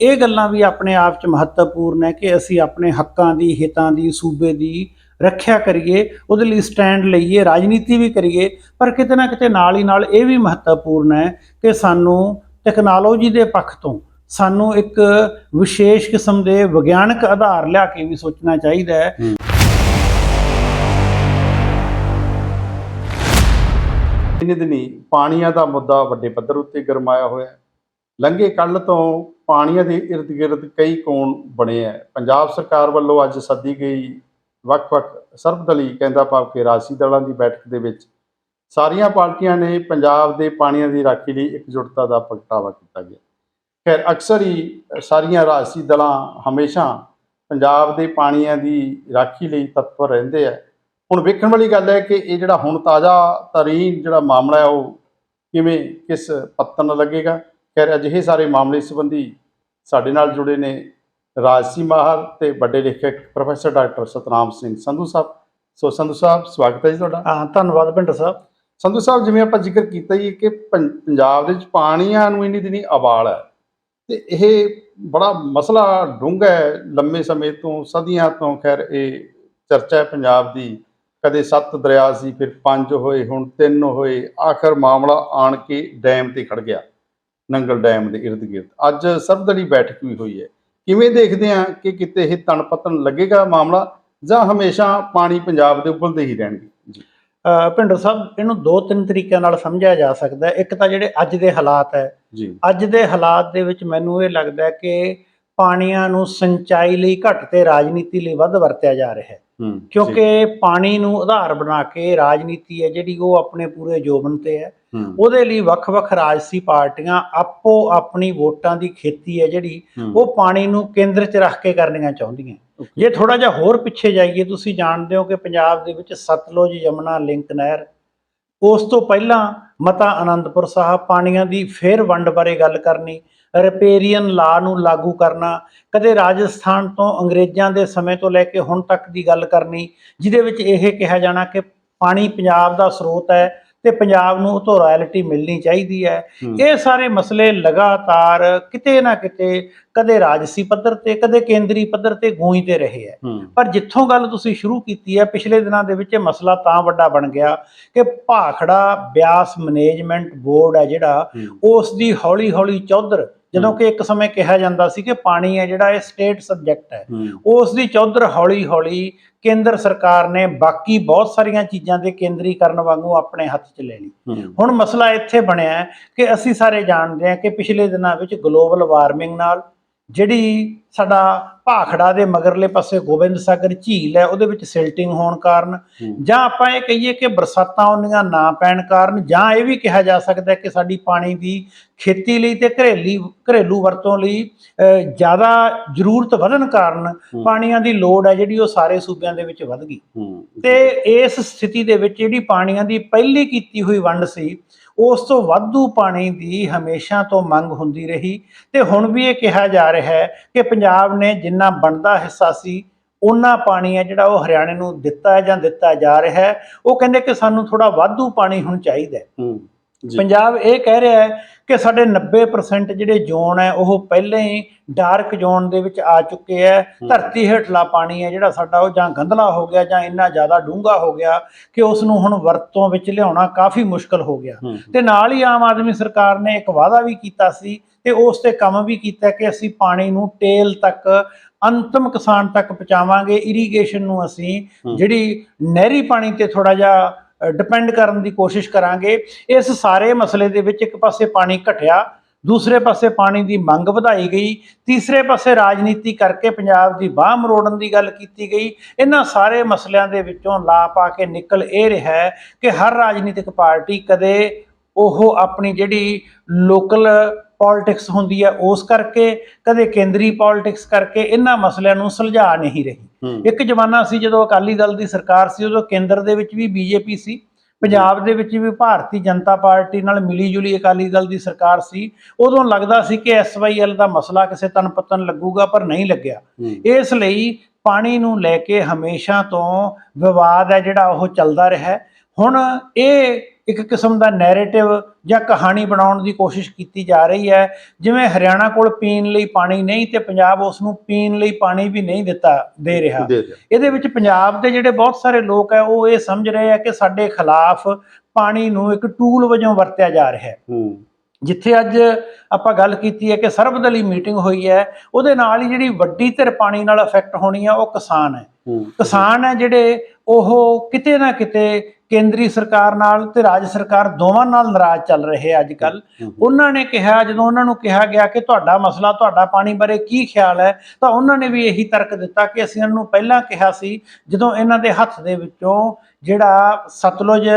ਇਹ ਗੱਲਾਂ ਵੀ ਆਪਣੇ ਆਪ 'ਚ ਮਹੱਤਵਪੂਰਨ ਹੈ ਕਿ ਅਸੀਂ ਆਪਣੇ ਹੱਕਾਂ ਦੀ ਹਿੱਤਾਂ ਦੀ ਸੂਬੇ ਦੀ ਰੱਖਿਆ ਕਰੀਏ ਉਹਦੇ ਲਈ ਸਟੈਂਡ ਲਈਏ ਰਾਜਨੀਤੀ ਵੀ ਕਰੀਏ ਪਰ ਕਿਤੇ ਨਾ ਕਿਤੇ ਨਾਲ ਹੀ ਨਾਲ ਇਹ ਵੀ ਮਹੱਤਵਪੂਰਨ ਹੈ ਕਿ ਸਾਨੂੰ ਟੈਕਨੋਲੋਜੀ ਦੇ ਪੱਖ ਤੋਂ ਸਾਨੂੰ ਇੱਕ ਵਿਸ਼ੇਸ਼ ਕਿਸਮ ਦੇ ਵਿਗਿਆਨਕ ਆਧਾਰ ਲਿਆ ਕੇ ਵੀ ਸੋਚਣਾ ਚਾਹੀਦਾ ਹੈ। ਦਿਨੇ ਦਿਨੀ ਪਾਣੀਆਂ ਦਾ ਮੁੱਦਾ ਵੱਡੇ ਪੱਧਰ ਉੱਤੇ ਗਰਮਾਇਆ ਹੋਇਆ ਹੈ। ਲੰਘੇ ਕੱਲ ਤੋਂ ਪਾਣੀਆਂ ਦੇ ਇਰਦ ਗਿਰਦ ਕਈ ਕੋਣ ਬਣੇ ਹੈ ਪੰਜਾਬ ਸਰਕਾਰ ਵੱਲੋਂ ਅੱਜ ਸੱਦੀ ਗਈ ਵੱਖ-ਵੱਖ ਸਰਬਦਲੀ ਕਹਿੰਦਾ ਭਾਵ ਕਿ ਰਾਜਸੀ ਦਲਾਂ ਦੀ ਬੈਠਕ ਦੇ ਵਿੱਚ ਸਾਰੀਆਂ ਪਾਰਟੀਆਂ ਨੇ ਪੰਜਾਬ ਦੇ ਪਾਣੀਆਂ ਦੀ ਰਾਖੀ ਲਈ ਇਕਜੁੱਟਤਾ ਦਾ ਪ੍ਰਗਟਾਵਾ ਕੀਤਾ ਗਿਆ। ਖੈਰ, ਅਕਸਰ ਹੀ ਸਾਰੀਆਂ ਰਾਜਸੀ ਦਲਾਂ ਹਮੇਸ਼ਾ ਪੰਜਾਬ ਦੇ ਪਾਣੀਆਂ ਦੀ ਰਾਖੀ ਲਈ ਤਤਪਰ ਰਹਿੰਦੇ ਆ ਹੁਣ ਵੇਖਣ ਵਾਲੀ ਗੱਲ ਹੈ ਕਿ ਇਹ ਜਿਹੜਾ ਹੁਣ ਤਾਜ਼ਾ ਤਰੀਨ ਜਿਹੜਾ ਮਾਮਲਾ ਹੈ ਉਹ ਕਿਵੇਂ, ਕਿਸ ਪੱਤਨ ਨਾਲ ਲੱਗੇਗਾ? ਖੈਰ ਅਜਿਹੇ ਸਾਰੇ ਮਾਮਲੇ ਸੰਬੰਧੀ ਸਾਡੇ ਨਾਲ ਜੁੜੇ ਨੇ ਰਾਜਸੀ ਮਾਹਰ ਤੇ ਵੱਡੇ ਲੇਖਕ professor doctor Satnam Singh Sandhu Sahib. So Sandhu Sahib ਸਵਾਗਤ ਹੈ ਜੀ ਤੁਹਾਡਾ। ਹਾਂ ਧੰਨਵਾਦ ਭਿੰਡਰ ਸਾਹਿਬ। ਸੰਧੂ ਸਾਹਿਬ ਜਿਵੇਂ ਆਪਾਂ ਜ਼ਿਕਰ ਕੀਤਾ ਹੀ ਕਿ ਪੰਜਾਬ ਦੇ ਵਿੱਚ ਪਾਣੀਆਂ ਨੂੰ ਇੰਨੀ ਦਿਨੀ ਅਵਾਲ ਹੈ ਤੇ ਇਹ ਬੜਾ ਮਸਲਾ ਡੂੰਘਾ ਹੈ ਲੰਮੇ ਸਮੇਂ ਤੋਂ ਸਦੀਆਂ ਤੋਂ। ਖੈਰ ਇਹ ਚਰਚਾ ਹੈ ਪੰਜਾਬ ਦੀ। ਕਦੇ ਸੱਤ ਦਰਿਆ ਸੀ ਫਿਰ ਪੰਜ ਹੋਏ ਹੁਣ ਤਿੰਨ ਹੋਏ। ਆਖਰ ਮਾਮਲਾ ਆਣ ਕੇ ਡੈਮ ਤੇ ਖੜ ਗਿਆ। ਨੰਗਲ ਡੈਮ ਦੇ ਇਰਦ ਗਿਰਦ। ਅੱਜ ਸਰਬਦਲੀ ਬੈਠਕ ਵੀ ਹੋਈ ਹੈ। ਕਿਵੇਂ ਦੇਖਦੇ ਆ ਕਿ ਕਿਤੇ ਇਹ ਤਣ ਪਤਨ ਲੱਗੇਗਾ ਮਾਮਲਾ ਜਾਂ ਹਮੇਸ਼ਾ ਪਾਣੀ ਪੰਜਾਬ ਦੇ ਉੱਬਲਦੇ ਹੀ ਰਹਿਣਗੇ? ਜੀ। ਭਿੰਡਰ ਸਾਹਿਬ ਇਹਨੂੰ ਦੋ ਤਿੰਨ ਤਰੀਕਿਆਂ ਨਾਲ ਸਮਝਿਆ ਜਾ ਸਕਦਾ ਇੱਕ ਤਾਂ ਜਿਹੜੇ ਅੱਜ ਦੇ ਹਾਲਾਤ ਹੈ। ਜੀ। ਅੱਜ ਦੇ ਹਾਲਾਤ ਦੇ ਵਿੱਚ ਮੈਨੂੰ ਇਹ ਲੱਗਦਾ ਹੈ ਕਿ ਪਾਣੀਆਂ ਨੂੰ ਸਿੰਚਾਈ ਲਈ ਘੱਟ ਤੇ ਰਾਜਨੀਤੀ ਲਈ ਵੱਧ ਵਰਤਿਆ ਜਾ ਰਿਹਾ ਹੈ। ਕਿਉਂਕਿ ਪਾਣੀ ਨੂੰ ਆਧਾਰ ਬਣਾ ਕੇ ਰਾਜਨੀਤੀ ਹੈ ਜਿਹੜੀ ਉਹ ਆਪਣੇ ਪੂਰੇ ਜੋਬਨ ਤੇ ਹੂੰ, ਉਹਦੇ ਲਈ ਵੱਖ-ਵੱਖ ਰਾਜਸੀ ਪਾਰਟੀਆਂ ਆਪੋ ਆਪਣੀ ਵੋਟਾਂ ਦੀ ਖੇਤੀ ਹੈ ਜਿਹੜੀ ਉਹ ਪਾਣੀ ਨੂੰ ਕੇਂਦਰ 'ਚ ਰੱਖ ਕੇ ਕਰਨੀਆਂ ਚਾਹੁੰਦੀਆਂ. ਜੇ ਥੋੜਾ ਜਿਹਾ ਹੋਰ ਪਿੱਛੇ ਜਾਈਏ ਤੁਸੀਂ ਜਾਣਦੇ ਹੋ ਕਿ ਪੰਜਾਬ ਦੇ ਵਿੱਚ ਸਤਲੁਜ ਯਮੁਨਾ ਲਿੰਕ ਨਹਿਰ ਉਸ ਤੋਂ ਪਹਿਲਾਂ ਮਤਾ ਆਨੰਦਪੁਰ ਸਾਹਿਬ ਪਾਣੀਆਂ ਦੀ ਫੇਰ ਵੰਡ ਬਾਰੇ ਗੱਲ ਕਰਨੀ ਰਿਪੇਰੀਅਨ ਲਾ ਨੂੰ ਲਾਗੂ ਕਰਨਾ ਕਦੇ ਰਾਜਸਥਾਨ ਤੋਂ ਅੰਗਰੇਜ਼ਾਂ ਦੇ ਸਮੇਂ ਤੋਂ ਲੈ ਕੇ ਹੁਣ ਤੱਕ ਦੀ ਗੱਲ ਕਰਨੀ ਜਿਹਦੇ ਵਿੱਚ ਇਹ ਕਿਹਾ ਜਾਣਾ ਕਿ ਪਾਣੀ ਪੰਜਾਬ ਦਾ ਸਰੋਤ ਹੈ ਤੇ ਪੰਜਾਬ ਨੂੰ ਉਹ ਤੋਂ ਰਾਇਲਟੀ ਮਿਲਣੀ ਚਾਹੀਦੀ ਹੈ। ਇਹ ਸਾਰੇ ਮਸਲੇ ਲਗਾਤਾਰ ਕਿਤੇ ਨਾ ਕਿਤੇ ਕਦੇ ਰਾਜਸੀ ਪੱਧਰ ਤੇ ਕਦੇ ਕੇਂਦਰੀ ਪੱਧਰ ਤੇ ਗੂੰਜਦੇ ਰਹੇ ਹੈ। ਪਰ ਜਿੱਥੋਂ ਗੱਲ ਤੁਸੀਂ ਸ਼ੁਰੂ ਕੀਤੀ ਹੈ ਪਿਛਲੇ ਦਿਨਾਂ ਦੇ ਵਿੱਚ ਇਹ ਮਸਲਾ ਤਾਂ ਵੱਡਾ ਬਣ ਗਿਆ ਕਿ ਭਾਖੜਾ ਬਿਆਸ ਮੈਨੇਜਮੈਂਟ ਬੋਰਡ ਹੈ ਜਿਹੜਾ ਉਸ ਦੀ ਹੌਲੀ ਹੌਲੀ ਚੌਧਰ ਜਦੋਂ ਕਿ ਇੱਕ ਸਮੇਂ ਕਿਹਾ ਜਾਂਦਾ ਸੀ ਕਿ ਪਾਣੀ ਹੈ ਜਿਹੜਾ ਇਹ ਸਟੇਟ ਸਬਜੈਕਟ ਹੈ। ਉਸ ਦੀ ਚੌਧਰ ਹੌਲੀ ਹੌਲੀ ਕੇਂਦਰ ਸਰਕਾਰ ਨੇ ਬਾਕੀ ਬਹੁਤ ਸਾਰੀਆਂ ਚੀਜ਼ਾਂ ਦੇ ਕੇਂਦਰੀਕਰਨ ਵਾਂਗੂ ਆਪਣੇ ਹੱਥ 'ਚ ਲੈ ਲਈ। ਹੁਣ ਮਸਲਾ ਇੱਥੇ ਬਣਿਆ ਹੈ ਕਿ ਅਸੀਂ ਸਾਰੇ ਜਾਣਦੇ ਹਾਂ ਕਿ ਪਿਛਲੇ ਦਿਨਾਂ ਵਿੱਚ ਗਲੋਬਲ ਵਾਰਮਿੰਗ ਨਾਲ ਜਿਹੜੀ ਸਾਡਾ ਭਾਖੜਾ ਦੇ ਮਗਰਲੇ ਪਾਸੇ ਗੋਬਿੰਦ ਸਾਗਰ ਝੀਲ ਹੈ ਉਹਦੇ ਵਿੱਚ ਸਿਲਟਿੰਗ ਹੋਣ ਕਾਰਨ ਜਾਂ ਆਪਾਂ ਇਹ ਕਹੀਏ ਕਿ ਬਰਸਾਤਾਂ ਉਹਨੀਆਂ ਨਾ ਪੈਣ ਕਾਰਨ ਜਾਂ ਇਹ ਵੀ ਕਿਹਾ ਜਾ ਸਕਦਾ ਹੈ ਕਿ ਸਾਡੀ ਪਾਣੀ ਦੀ ਖੇਤੀ ਲਈ ਤੇ ਘਰੇਲੀ ਘਰੇਲੂ ਵਰਤੋਂ ਲਈ ਜ਼ਿਆਦਾ ਜ਼ਰੂਰਤ ਵਧਣ ਕਾਰਨ ਪਾਣੀਆਂ ਦੀ ਲੋੜ ਹੈ ਜਿਹੜੀ ਉਹ ਸਾਰੇ ਸੂਬਿਆਂ ਦੇ ਵਿੱਚ ਵਧ ਗਈ। ਤੇ ਇਸ ਸਥਿਤੀ ਦੇ ਵਿੱਚ ਜਿਹੜੀ ਪਾਣੀਆਂ ਦੀ ਪਹਿਲੀ ਕੀਤੀ ਹੋਈ ਵੰਡ ਸੀ ਉਸ ਤੋਂ ਵਾਧੂ ਪਾਣੀ ਦੀ ਹਮੇਸ਼ਾ ਤੋਂ ਮੰਗ ਹੁੰਦੀ ਰਹੀ ਤੇ ਹੁਣ ਵੀ ਇਹ ਕਿਹਾ ਜਾ ਰਿਹਾ ਹੈ ਕਿ ਪੰਜਾਬ ਨੇ ਜਿੰਨਾ ਬਣਦਾ ਹਿੱਸਾ ਸੀ ਉਹਨਾਂ ਪਾਣੀ ਹੈ ਜਿਹੜਾ ਉਹ ਹਰਿਆਣੇ ਨੂੰ ਦਿੱਤਾ ਜਾਂ ਦਿੱਤਾ ਜਾ ਰਿਹਾ ਹੈ। ਉਹ ਕਹਿੰਦੇ ਕਿ ਸਾਨੂੰ ਥੋੜਾ ਵਾਧੂ ਪਾਣੀ ਹੁਣ ਚਾਹੀਦਾ ਪੰਜਾਬ ਇਹ ਕਹਿ ਰਿਹਾ ਹੈ ਕਿ ਸਾਡੇ 90% ਜਿਹੜੇ ਜ਼ੋਨ ਹੈ ਉਹ ਪਹਿਲਾਂ ਹੀ ਡਾਰਕ ਜ਼ੋਨ ਦੇ ਵਿੱਚ ਆ ਚੁੱਕੇ ਹੈ। ਧਰਤੀ ਹੇਠਲਾ ਪਾਣੀ ਹੈ ਜਿਹੜਾ ਸਾਡਾ ਉਹ ਜਾਂ ਗੰਧਲਾ ਹੋ ਗਿਆ ਜਾਂ ਇੰਨਾ ਜ਼ਿਆਦਾ ਡੂੰਘਾ ਹੋ ਗਿਆ ਕਿ ਉਸ ਨੂੰ ਹੁਣ ਵਰਤੋਂ ਵਿੱਚ ਲਿਆਉਣਾ ਕਾਫੀ ਮੁਸ਼ਕਲ ਹੋ ਗਿਆ। ਤੇ ਨਾਲ ਹੀ ਆਮ ਆਦਮੀ ਸਰਕਾਰ ਨੇ ਇੱਕ ਵਾਅਦਾ ਵੀ ਕੀਤਾ ਸੀ ਤੇ ਉਸ ਤੇ ਕੰਮ ਵੀ ਕੀਤਾ ਕਿ ਅਸੀਂ ਪਾਣੀ ਨੂੰ ਟੇਲ ਤੱਕ ਅੰਤਮ ਕਿਸਾਨ ਤੱਕ ਪਹੁੰਚਾਵਾਂਗੇ। ਇਰੀਗੇਸ਼ਨ ਨੂੰ ਅਸੀਂ। ਜਿਹੜੀ ਨਹਿਰੀ ਪਾਣੀ ਤੇ ਥੋੜਾ ਜਿਹਾ ਡਿਪੈਂਡ ਕਰਨ ਦੀ ਕੋਸ਼ਿਸ਼ ਕਰਾਂਗੇ। ਇਸ ਸਾਰੇ ਮਸਲੇ ਦੇ ਵਿੱਚ ਇੱਕ ਪਾਸੇ ਪਾਣੀ ਘਟਿਆ, ਦੂਸਰੇ ਪਾਸੇ ਪਾਣੀ ਦੀ ਮੰਗ ਵਧਾਈ ਗਈ, ਤੀਸਰੇ ਪਾਸੇ ਰਾਜਨੀਤੀ ਕਰਕੇ ਪੰਜਾਬ ਦੀ ਬਾਹ ਮਰੋੜਨ ਦੀ ਗੱਲ ਕੀਤੀ ਗਈ। ਇਹਨਾਂ ਸਾਰੇ ਮਸਲਿਆਂ ਦੇ ਵਿੱਚੋਂ ਲਾ ਪਾ ਕੇ ਨਿਕਲ ਇਹ ਰਿਹਾ ਕਿ ਹਰ ਰਾਜਨੀਤਿਕ ਪਾਰਟੀ ਕਦੇ ਉਹ ਆਪਣੀ ਜਿਹੜੀ ਲੋਕਲ ਪੋਲਿਟਿਕਸ ਹੁੰਦੀ ਹੈ ਉਸ ਕਰਕੇ ਕਦੇ ਕੇਂਦਰੀ ਪੋਲਿਟਿਕਸ ਕਰਕੇ ਇਹਨਾਂ ਮਸਲਿਆਂ ਨੂੰ ਸੁਲਝਾ ਨਹੀਂ ਰਹੀ। ਇੱਕ ਜ਼ਮਾਨਾ ਸੀ ਜਦੋਂ ਅਕਾਲੀ ਦਲ ਦੀ ਸਰਕਾਰ ਸੀ ਉਦੋਂ ਕੇਂਦਰ ਦੇ ਵਿੱਚ ਵੀ ਬੀਜੇਪੀ ਸੀ ਪੰਜਾਬ ਦੇ ਵਿੱਚ ਵੀ ਭਾਰਤੀ ਜਨਤਾ ਪਾਰਟੀ ਨਾਲ ਮਿਲੀ ਜੁਲੀ ਅਕਾਲੀ ਦਲ ਦੀ ਸਰਕਾਰ ਸੀ। ਉਦੋਂ ਲੱਗਦਾ ਸੀ ਕਿ ਐਸਵਾਈਐਲ ਦਾ ਮਸਲਾ ਕਿਸੇ ਤਨ ਪਤਨ ਲੱਗੂਗਾ ਪਰ ਨਹੀਂ ਲੱਗਿਆ। ਇਸ ਲਈ ਪਾਣੀ ਨੂੰ ਲੈ ਕੇ ਹਮੇਸ਼ਾ ਤੋਂ ਵਿਵਾਦ ਹੈ ਜਿਹੜਾ ਉਹ ਚੱਲਦਾ ਰਿਹਾ। ਹੁਣ ਇਹ ਇੱਕ ਕਿਸਮ ਦਾ ਨੈਰੇਟਿਵ ਜਾਂ ਕਹਾਣੀ ਬਣਾਉਣ ਦੀ ਕੋਸ਼ਿਸ਼ ਕੀਤੀ ਜਾ ਰਹੀ ਹੈ। ਜਿਵੇਂ ਹਰਿਆਣਾ ਕੋਲ ਪੀਣ ਲਈ ਪਾਣੀ ਨਹੀਂ ਤੇ ਪੰਜਾਬ ਉਸ ਨੂੰ ਪੀਣ ਲਈ ਪਾਣੀ ਵੀ ਨਹੀਂ ਦਿੱਤਾ ਦੇ ਰਿਹਾ। ਇਹਦੇ ਵਿੱਚ ਪੰਜਾਬ ਦੇ ਜਿਹੜੇ ਬਹੁਤ ਸਾਰੇ ਲੋਕ ਹੈ ਉਹ ਇਹ ਸਮਝ ਰਹੇ ਆ ਕਿ ਸਾਡੇ ਖਿਲਾਫ ਪਾਣੀ ਨੂੰ ਇੱਕ ਟੂਲ ਵਜੋਂ ਵਰਤਿਆ ਜਾ ਰਿਹਾ ਹੈ। ਜਿੱਥੇ ਅੱਜ ਆਪਾਂ ਗੱਲ ਕੀਤੀ ਹੈ ਕਿ ਸਰਬਦਲੀ ਮੀਟਿੰਗ ਹੋਈ ਹੈ ਉਹਦੇ ਨਾਲ ਹੀ ਜਿਹੜੀ ਵੱਡੀ ਧਿਰ ਪਾਣੀ ਨਾਲ ਅਫੈਕਟ ਹੋਣੀ ਆ ਉਹ ਕਿਸਾਨ ਹੂੰ। ਕਿਸਾਨ ਹੈ ਜਿਹੜੇ ਉਹ ਕਿਤੇ ਨਾ ਕਿਤੇ ਕੇਂਦਰੀ ਸਰਕਾਰ ਨਾਲ ਤੇ ਰਾਜ ਸਰਕਾਰ ਦੋਵਾਂ ਨਾਲ ਨਾਰਾਜ਼ ਚੱਲ ਰਹੇ ਅੱਜ ਕੱਲ। ਉਹਨਾਂ ਨੇ ਕਿਹਾ ਜਦੋਂ ਉਹਨਾਂ ਨੂੰ ਕਿਹਾ ਗਿਆ ਕਿ ਤੁਹਾਡਾ ਮਸਲਾ ਤੁਹਾਡਾ ਪਾਣੀ ਬਾਰੇ ਕੀ ਖਿਆਲ ਹੈ ਤਾਂ ਉਹਨਾਂ ਨੇ ਵੀ ਇਹੀ ਤਰਕ ਦਿੱਤਾ ਕਿ ਅਸੀਂ ਇਹਨਾਂ ਨੂੰ ਪਹਿਲਾਂ ਕਿਹਾ ਸੀ ਜਦੋਂ ਇਹਨਾਂ ਦੇ ਹੱਥ ਦੇ ਵਿੱਚੋਂ ਜਿਹੜਾ ਸਤਲੁਜ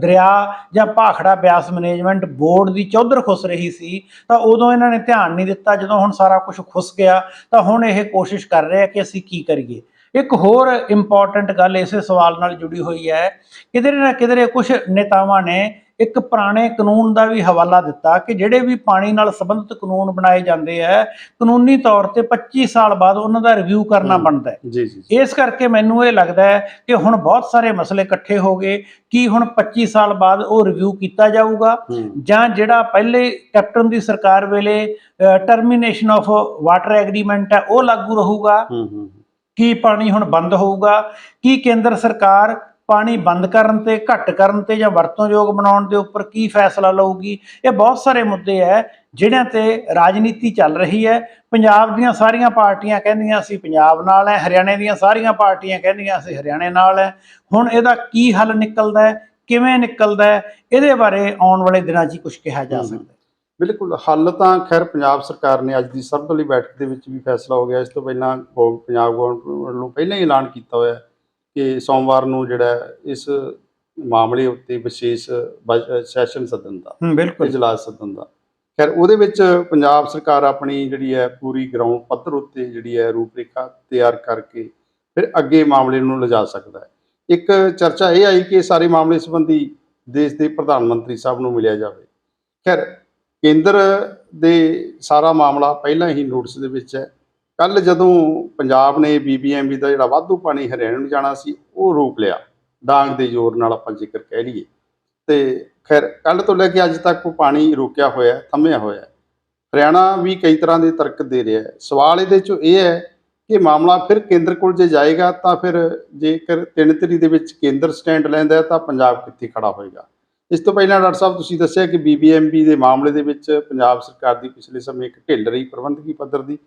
ਦਰਿਆ ਜਾਂ ਭਾਖੜਾ ਬਿਆਸ ਮੈਨੇਜਮੈਂਟ ਬੋਰਡ ਦੀ ਚੌਧਰ ਖੁੱਸ ਰਹੀ ਸੀ ਤਾਂ ਉਦੋਂ ਇਹਨਾਂ ਨੇ ਧਿਆਨ ਨਹੀਂ ਦਿੱਤਾ। ਜਦੋਂ ਹੁਣ ਸਾਰਾ ਕੁਝ ਖੁੱਸ ਗਿਆ ਤਾਂ ਹੁਣ ਇਹ ਕੋਸ਼ਿਸ਼ ਕਰ ਰਹੇ ਆ ਕਿ ਅਸੀਂ ਕੀ ਕਰੀਏ। ਇੱਕ ਹੋਰ ਇੰਪੋਰਟੈਂਟ ਗੱਲ ਇਸੇ ਸਵਾਲ ਨਾਲ ਜੁੜੀ ਹੋਈ ਹੈ। ਕਿਧਰੇ ਨਾ ਕਿਧਰੇ ਕੁਝ ਨੇਤਾਵਾਂ ਨੇ ਇੱਕ ਪੁਰਾਣੇ ਕਾਨੂੰਨ ਦਾ ਵੀ ਹਵਾਲਾ ਦਿੱਤਾ ਕਿ ਜਿਹੜੇ ਵੀ ਪਾਣੀ ਨਾਲ ਸੰਬੰਧਿਤ ਕਾਨੂੰਨ ਬਣਾਏ ਜਾਂਦੇ ਆ ਕਾਨੂੰਨੀ ਤੌਰ ਤੇ 25 ਸਾਲ ਬਾਅਦ ਉਹਨਾਂ ਦਾ ਰਿਵਿਊ ਕਰਨਾ। ਬਣਦਾ ਹੈ। ਜੀ ਜੀ ਜੀ। ਇਸ ਕਰਕੇ ਮੈਨੂੰ ਇਹ ਲੱਗਦਾ ਹੈ ਕਿ ਹੁਣ ਬਹੁਤ ਸਾਰੇ ਮਸਲੇ ਇਕੱਠੇ ਹੋ ਗਏ ਕਿ ਹੁਣ 25 ਸਾਲ ਬਾਅਦ ਉਹ ਰਿਵਿਊ ਕੀਤਾ ਜਾਊਗਾ? ਜਾਂ ਜਿਹੜਾ ਪਹਿਲੇ ਕੈਪਟਨ ਦੀ ਸਰਕਾਰ ਵੇਲੇ ਟਰਮੀਨੇਸ਼ਨ ਆਫ ਵਾਟਰ ਐਗਰੀਮੈਂਟ ਹੈ ਉਹ ਲਾਗੂ ਰਹੂਗਾ? ਕੀ ਪਾਣੀ ਹੁਣ ਬੰਦ ਹੋਊਗਾ? ਕੀ ਕੇਂਦਰ ਸਰਕਾਰ ਪਾਣੀ ਬੰਦ ਕਰਨ ਤੇ, ਘੱਟ ਕਰਨ ਤੇ ਜਾਂ ਵਰਤੋਂਯੋਗ ਬਣਾਉਣ ਦੇ ਉੱਪਰ ਕੀ ਫੈਸਲਾ ਲਊਗੀ? ਇਹ ਬਹੁਤ ਸਾਰੇ ਮੁੱਦੇ ਹੈ ਜਿਹੜਿਆਂ ਤੇ ਰਾਜਨੀਤੀ ਚੱਲ ਰਹੀ ਹੈ ਪੰਜਾਬ ਦੀਆਂ ਸਾਰੀਆਂ ਪਾਰਟੀਆਂ ਕਹਿੰਦੀਆਂ ਅਸੀਂ ਪੰਜਾਬ ਨਾਲ ਹੈ ਹਰਿਆਣੇ ਦੀਆਂ ਸਾਰੀਆਂ ਪਾਰਟੀਆਂ ਕਹਿੰਦੀਆਂ ਅਸੀਂ ਹਰਿਆਣੇ ਨਾਲ ਹੈ ਹੁਣ ਇਹਦਾ ਕੀ ਹੱਲ ਨਿਕਲਦਾ ਹੈ ਕਿਵੇਂ ਨਿਕਲਦਾ ਹੈ ਇਹਦੇ ਬਾਰੇ ਆਉਣ ਵਾਲੇ ਦਿਨਾਂ 'ਚ ਹੀ ਕੁਝ ਕਿਹਾ ਜਾ ਸਕਦਾ ਬਿਲਕੁਲ ਹੱਲ ਤਾਂ ਖੈਰ ਪੰਜਾਬ ਸਰਕਾਰ ਨੇ ਅੱਜ ਦੀ ਸਰਬਦਲੀ ਬੈਠਕ ਦੇ ਵਿੱਚ ਵੀ ਫੈਸਲਾ ਹੋ ਗਿਆ। ਇਸ ਤੋਂ ਪਹਿਲਾਂ ਪੰਜਾਬ ਗਵਰਨਮੈਂਟ ਵੱਲੋਂ ਪਹਿਲਾਂ ਹੀ ਐਲਾਨ ਕੀਤਾ ਹੋਇਆ ਕਿ ਸੋਮਵਾਰ ਨੂੰ ਜਿਹੜਾ ਇਸ ਮਾਮਲੇ ਉੱਤੇ ਵਿਸ਼ੇਸ਼ ਸੈਸ਼ਨ ਸੱਦਣ ਦਾ ਬਿਲਕੁਲ। ਇਜਲਾਸ ਸੱਦਣ ਦਾ। ਖੈਰ ਉਹਦੇ ਵਿੱਚ ਪੰਜਾਬ ਸਰਕਾਰ ਆਪਣੀ ਜਿਹੜੀ ਹੈ ਪੂਰੀ ਗਰਾਊਂਡ ਪੱਧਰ ਉੱਤੇ ਜਿਹੜੀ ਹੈ ਰੂਪਰੇਖਾ ਤਿਆਰ ਕਰਕੇ ਫਿਰ ਅੱਗੇ ਮਾਮਲੇ ਨੂੰ ਲਿਜਾ ਸਕਦਾ ਹੈ। ਇੱਕ ਚਰਚਾ ਇਹ ਆਈ ਕਿ ਸਾਰੇ ਮਾਮਲੇ ਸੰਬੰਧੀ ਦੇਸ਼ ਦੇ ਪ੍ਰਧਾਨ ਮੰਤਰੀ ਸਾਹਿਬ ਨੂੰ ਮਿਲਿਆ ਜਾਵੇ। ਖੈਰ ਕੇਂਦਰ ਦੇ ਸਾਰਾ ਮਾਮਲਾ ਪਹਿਲਾਂ ਹੀ ਨੋਟਿਸ ਦੇ ਵਿੱਚ ਹੈ। ਕੱਲ ਜਦੋਂ ਪੰਜਾਬ ਨੇ ਬੀਬੀਐਮਬੀ ਦਾ ਜਿਹੜਾ ਵਾਧੂ ਪਾਣੀ ਹਰਿਆਣਾ ਨੂੰ ਜਾਣਾ ਸੀ, ਉਹ ਰੋਕ ਲਿਆ। ਡਾਂਗ ਦੇ ਜ਼ੋਰ ਨਾਲ ਆਪਾਂ ਜ਼ਿਕਰ ਕਹਿ ਲਈਏ। ਤੇ ਖੈਰ ਕੱਲ ਤੋਂ ਲੈ ਕੇ ਅੱਜ ਤੱਕ ਉਹ ਪਾਣੀ ਰੋਕਿਆ ਹੋਇਆ ਥੰਮਿਆ ਹੋਇਆ ਹਰਿਆਣਾ ਵੀ ਕਈ ਤਰ੍ਹਾਂ ਦੇ ਤਰਕ ਦੇ ਰਿਹਾ ਹੈ। ਸਵਾਲ ਇਹਦੇ ਚੋਂ ਇਹ ਹੈ ਕਿ ਮਾਮਲਾ ਫਿਰ ਕੇਂਦਰ ਕੋਲ ਜੇ ਜਾਏਗਾ ਤਾਂ ਫਿਰ ਜੇਕਰ ਤਿੰਨ ਤਰੀ ਦੇ ਵਿੱਚ ਕੇਂਦਰ ਸਟੈਂਡ ਲੈਂਦਾ ਤਾਂ ਪੰਜਾਬ ਕਿੱਥੇ ਖੜਾ ਹੋਏਗਾ? ਇਸ ਤੋਂ ਪਹਿਲਾਂ ਡਾਕਟਰ ਸਾਹਿਬ ਤੁਸੀਂ ਦੱਸਿਆ ਕਿ ਬੀਬੀਐਮਬੀ ਦੇ ਮਾਮਲੇ ਦੇ ਵਿੱਚ ਪੰਜਾਬ ਸਰਕਾਰ ਦੀ ਪਿਛਲੇ ਸਮੇਂ ਇੱਕ ਢਿੱਲ ਰਹੀ ਪ੍ਰਬੰਧਕੀ ਪੱਧਰ ਦੀ,